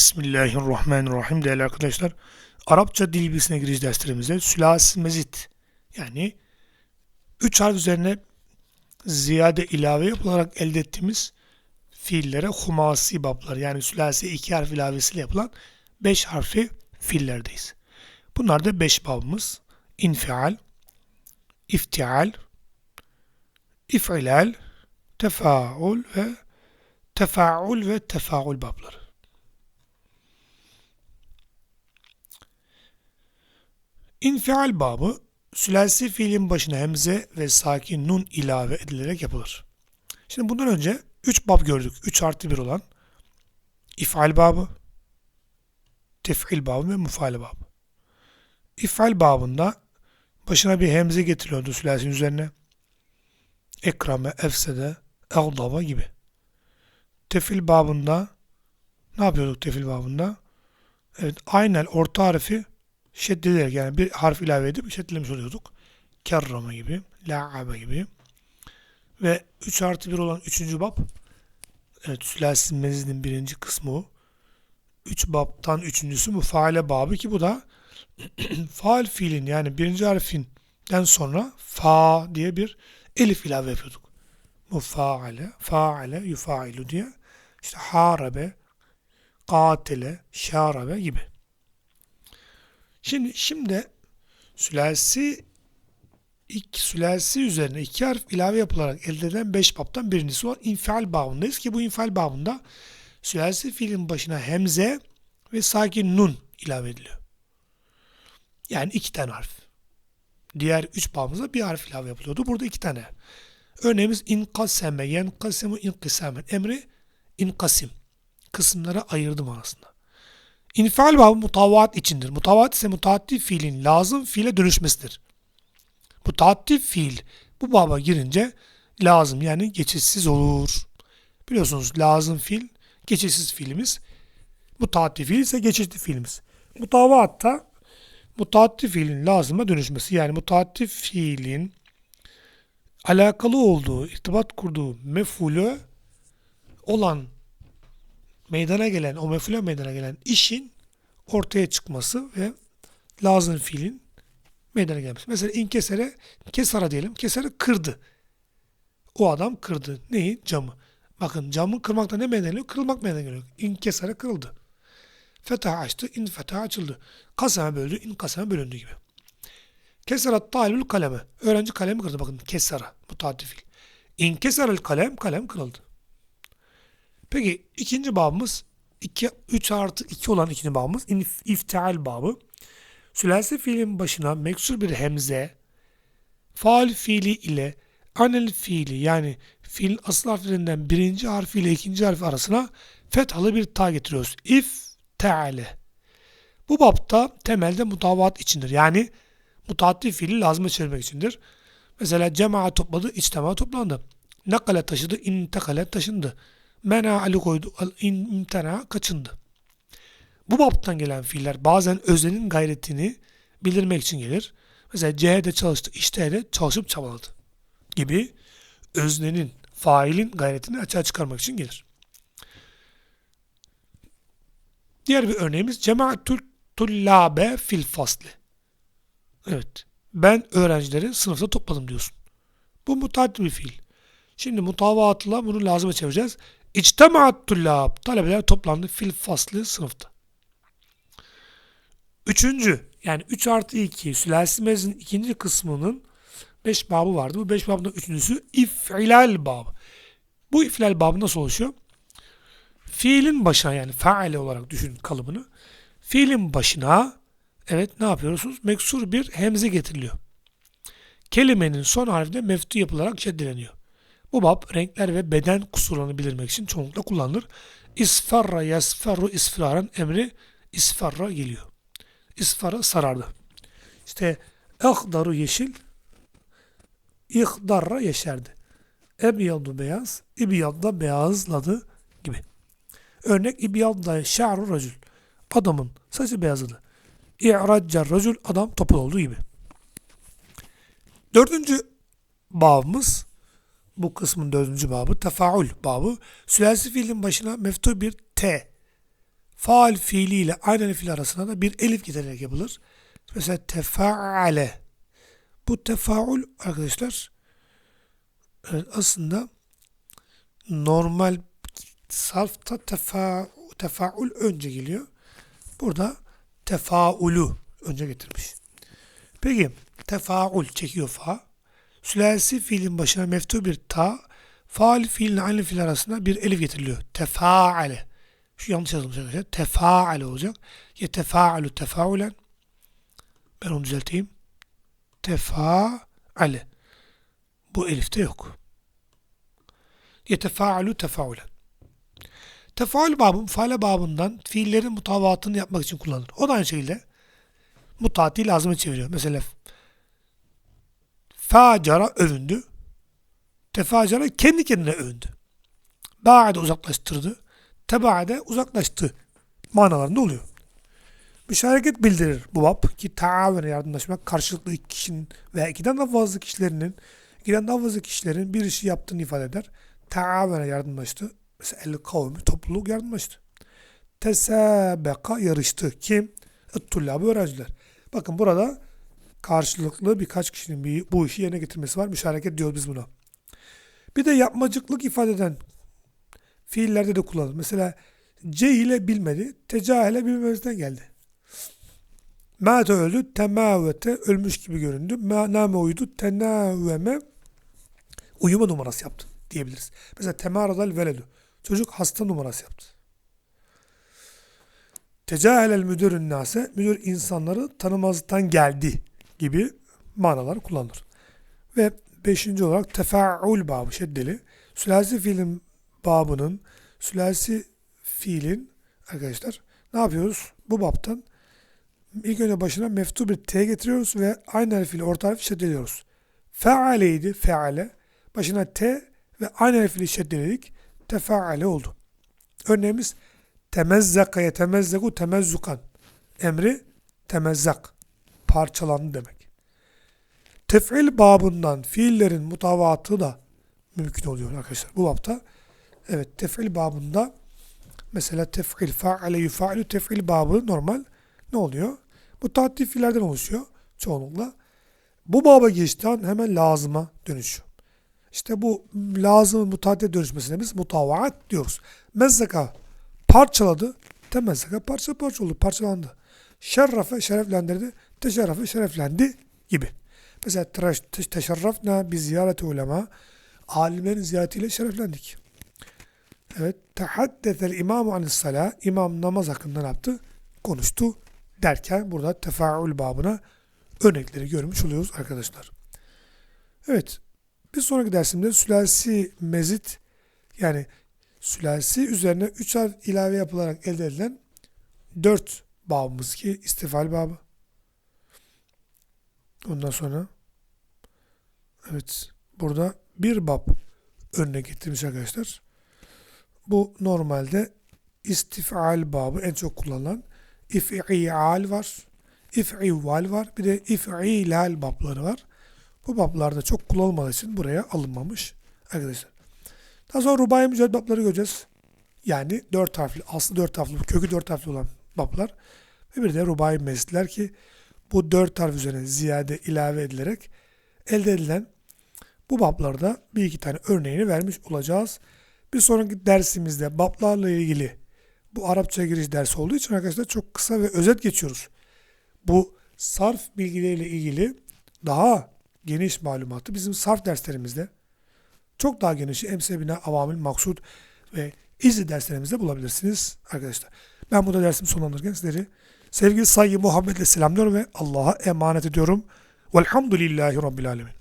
Bismillahirrahmanirrahim değerli arkadaşlar. Arapça dil bilgisine giriş derslerimizde sülasi mezit yani 3 harf üzerine ziyade ilave yapılarak elde ettiğimiz fiillere humasi bablar yani sülasi 2 harf ilavesiyle yapılan 5 harfli fiillerdeyiz. Bunlar da 5 babımız. İnfial, iftial, if'ilal, tefaul ve tefaul ve tefaul babları. İnfial babı sülasi fiilin başına hemze ve sakin nun ilave edilerek yapılır. Şimdi bundan önce 3 bab gördük. 3 artı 1 olan ifal babı, tef'il babı ve mufale babı. İfal babında başına bir hemze getiriliyordu sülasinin üzerine. Ekrame, efsede, eğdaba gibi. Tefil babında ne yapıyorduk tefil babında? Evet, aynen orta harfi şeddederek yani bir harf ilave edip şeddelemiş oluyorduk. Kerrama gibi, la'abe gibi. Ve 3 artı 1 olan 3. bab evet sülasi mezidin birinci kısmı o. 3 babtan üçüncüsü bu faale babı ki bu da faal fiilin yani birinci harfinden sonra fa diye bir elif ilave yapıyorduk. Mufaale, faale, yufailu diye işte harabe, katile, şarabe gibi. Şimdi şimdi sülasi iki sülasi üzerine iki harf ilave yapılarak elde edilen beş babtan birincisi olan infial babındayız ki bu infial babında sülasi fiilin başına hemze ve sakin nun ilave ediliyor. Yani iki tane harf. Diğer üç babımızda bir harf ilave yapılıyordu. Burada iki tane. Örneğimiz inkaseme, yenkasemu inkisamen. Emri inkasim. Kısımlara ayırdım arasında. İnfial babı mutavaat içindir. Mutavaat ise mutaattif fiilin lazım fiile dönüşmesidir. Mutaattif fiil bu baba girince lazım yani geçişsiz olur. Biliyorsunuz lazım fiil geçişsiz fiilimiz. Mutaattif fiil ise geçişli fiilimiz. Mutavaat da mutaattif fiilin lazıma dönüşmesi. Yani mutaattif fiilin alakalı olduğu, irtibat kurduğu mefulü olan meydana gelen, o mefule meydana gelen işin ortaya çıkması ve lazım fiilin meydana gelmesi. Mesela inkesere, kesara diyelim, kesere kırdı. O adam kırdı. Neyi? Camı. Bakın camı kırmakta ne meydana geliyor? Kırılmak meydana geliyor. İnkesere kırıldı. Fetah açtı, in fetah açıldı. Kaseme böldü, in kaseme bölündü gibi. Keserat talibül kaleme. Öğrenci kalemi kırdı. Bakın kesara. Mutaaddi fiil. İn keserel kalem, kalem kırıldı. Peki ikinci babımız 2, 3 artı 2 olan ikinci babımız iftial babı. Sülasi fiilin başına meksur bir hemze faal fiili ile anel fiili yani fiilin asıl harflerinden birinci harfi ile ikinci harfi arasına fethalı bir ta getiriyoruz. İf teale. Bu bapta temelde mutavat içindir. Yani mutaattif fiili lazım çevirmek içindir. Mesela cemaat topladı, içtema toplandı. Nakale taşıdı, intekale taşındı. Mena ali koydu, imtena kaçındı. Bu baptan gelen fiiller bazen öznenin gayretini bildirmek için gelir. Mesela C'de çalıştı, işte de çalışıp çabaladı gibi öznenin, failin gayretini açığa çıkarmak için gelir. Diğer bir örneğimiz cemaatül tullabe fil fasli. Evet. Ben öğrencileri sınıfta topladım diyorsun. Bu mutaaddi bir fiil. Şimdi mutavaatla bunu lazıma çevireceğiz. İçtemaat tullab. Talebeler toplandı fil faslı sınıfta. Üçüncü yani 3 artı 2 sülasi mezin ikinci kısmının 5 babı vardı. Bu 5 babında üçüncüsü if'ilal babı. Bu if'ilal babı nasıl oluşuyor? Fiilin başına yani faale olarak düşün kalıbını. Fiilin başına evet ne yapıyorsunuz? Meksur bir hemze getiriliyor. Kelimenin son harfi de meftu yapılarak şeddeleniyor. Bu bab renkler ve beden kusurlarını bildirmek için çoğunlukla kullanılır. İsfarra yasfarru isfiraren emri isfarra geliyor. İsfarra sarardı. İşte ehdaru yeşil ihdarra yeşerdi. Ebyadu beyaz, ibyadda beyazladı gibi. Örnek ibyadda şa'ru racül. Adamın saçı beyazladı. İ'raccar racül adam topal olduğu gibi. Dördüncü babımız bu kısmın dördüncü babı tefaül babı. Sülasi fiilin başına meftu bir T. faal fiiliyle aynı fiil arasına da bir elif getirerek yapılır. Mesela tefaale. Bu tefaul arkadaşlar aslında normal sarfta tefa, tefaul önce geliyor. Burada tefaulu önce getirmiş. Peki tefaul çekiyor fa. Sülasi fiilin başına meftu bir ta, faal fiilinle aynı fiil arasında bir elif getiriliyor. Tefaale. Şu yanlış yazılmış arkadaşlar. Tefaale olacak. Yetefaalu tefaulen. Ben onu düzelteyim. Tefaale. Bu elifte yok. Yetefaalu tefaulen. Tefaül babı, faale babından fiillerin mutavatını yapmak için kullanılır. O da aynı şekilde mutati lazımı çeviriyor. Mesela facara övündü. Tefacara kendi kendine övündü. Ba'de uzaklaştırdı. Tebaade uzaklaştı manalarında oluyor. Müşareket bildirir bu bab ki taavene yardımlaşmak karşılıklı iki kişinin veya ikiden daha fazla kişilerinin ikiden daha fazla kişilerin bir işi yaptığını ifade eder. Taavene yardımlaştı. Mesela el kavmi topluluk yardımlaştı. Tesabeka yarıştı. Kim? Tullabı öğrenciler. Bakın burada karşılıklı birkaç kişinin bir, bu işi yerine getirmesi var. Müşareket diyoruz biz buna. Bir de yapmacıklık ifade eden fiillerde de kullanılır. Mesela cehile bilmedi, tecahile bilmemezden geldi. Mâte öldü, temâvete ölmüş gibi göründü. Nâme uyudu, tenâveme uyuma numarası yaptı diyebiliriz. Mesela temâradal veledü. Çocuk hasta numarası yaptı. Tecahelel müdürün nase, müdür insanları tanımazdan geldi gibi manalar kullanılır. Ve beşinci olarak tefaul babı şeddeli. Sülasi fiilin babının, sülasi fiilin arkadaşlar ne yapıyoruz? Bu babtan ilk önce başına meftu bir T getiriyoruz ve aynı harfiyle orta harfi şeddeliyoruz. Fealeydi, feale. Başına T ve aynı harfiyle şeddeledik. Tefaale oldu. Örneğimiz temezzaka yetemezzeku temezzukan. Emri temezzak. Parçalandı demek. Tef'il babından fiillerin mutavatı da mümkün oluyor arkadaşlar. Bu babta evet tef'il babında mesela tef'il fa'ale yufa'lu tef'il babı normal ne oluyor? Bu tahdif fiillerden oluşuyor çoğunlukla. Bu baba geçtiği hemen lazıma dönüşüyor. İşte bu lazımın mutadde dönüşmesine biz mutavaat diyoruz. Mezzaka parçaladı. Temezzaka parça parça oldu. Parçalandı. Şerrafe şereflendirdi. Teşerrafe şereflendi gibi. Mesela teşerrafna bir ziyareti ulema alimlerin ziyaretiyle şereflendik. Evet. Tehaddetel imamu anis sala imam namaz hakkında ne yaptı? Konuştu derken burada tefaül babına örnekleri görmüş oluyoruz arkadaşlar. Evet. Bir sonraki dersimde sülasi mezit yani sülasi üzerine 3 harf ilave yapılarak elde edilen 4 babımız ki istifal babı. Ondan sonra evet burada bir bab örnek getirmiş arkadaşlar. Bu normalde istifal babı en çok kullanılan if'ial var, if'ival var, bir de if'ilal babları var. Bu bablarda çok kullanılmadığı için buraya alınmamış arkadaşlar. Daha sonra rubai mücadele babları göreceğiz. Yani dört harfli, aslı dört harfli, kökü dört harfli olan bablar. Ve bir de rubai mezitler ki bu dört harf üzerine ziyade ilave edilerek elde edilen bu bablarda bir iki tane örneğini vermiş olacağız. Bir sonraki dersimizde bablarla ilgili bu Arapça giriş dersi olduğu için arkadaşlar çok kısa ve özet geçiyoruz. Bu sarf bilgileriyle ilgili daha geniş malumatı bizim sarf derslerimizde çok daha geniş emsebine, avamil, maksud ve izli derslerimizde bulabilirsiniz arkadaşlar. Ben burada dersimi sonlandırırken sizleri sevgili Sayı Muhammed'le selamlıyorum ve Allah'a emanet ediyorum. Velhamdülillahi Rabbil Alemin.